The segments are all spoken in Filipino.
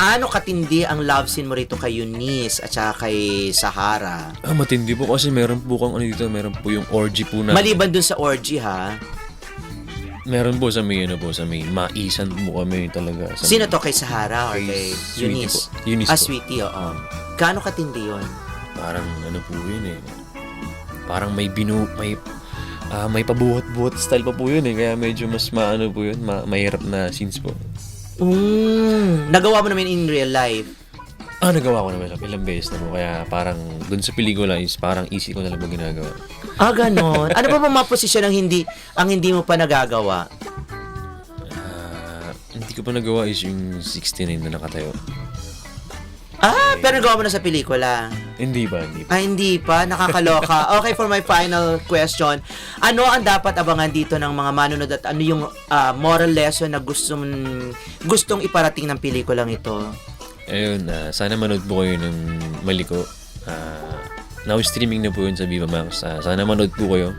Gaano katindi ang love scene mo rito kay Eunice at saka kay Sahara? Ah, matindi po kasi meron po kang ano dito, meron po yung orgy po na. Maliban dun sa orgy ha. Meron po sa may ano po, sa may maisan po kami talaga. Sa Sino may- to kay Sahara or Kay kay Sweetie Eunice? po. Eunice ah, po. Sweetie, oo. Gaano katindi yun? Parang ano po yun eh. Parang may binu, may ah, may pabuhat-buhat style pa po yun eh. Kaya medyo mas maano po yun, ma, mahirap na scenes po. Mm, nagawa mo naman in real life. Ah, nagawa ko naman ilang, ilang beses na po. Kaya parang dun sa pelikula is parang easy ko na lang po ginagawa. Ah, ganon. ano ba ba mga posisyon ang hindi ang hindi mo pa nagagawa? Ah, hindi ko pa nagawa is yung 69 na nakatayo. Ah, pero nagawa mo na sa pelikula. Hindi ba? Hindi pa. Ah, hindi pa. Nakakaloka. Okay, for my final question. Ano ang dapat abangan dito ng mga manonood at ano yung ah, moral lesson na gusto mong- gustong iparating ng pelikulang ito? Ayun, ah, sana manood po kayo ng Maliko. Ah, now streaming na po yun sa Viva Max. Ah, sana manood po kayo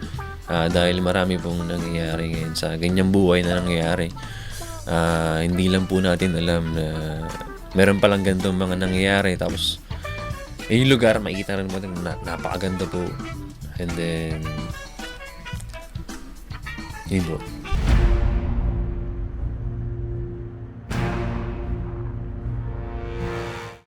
Ah, dahil marami pong nangyayari ngayon sa ganyang buhay na nangyayari. Ah, hindi lang po natin alam na meron palang ganitong mga nangyayari. Tapos, eh, yung lugar, makikita rin natin na napakaganda po. And then, yun po.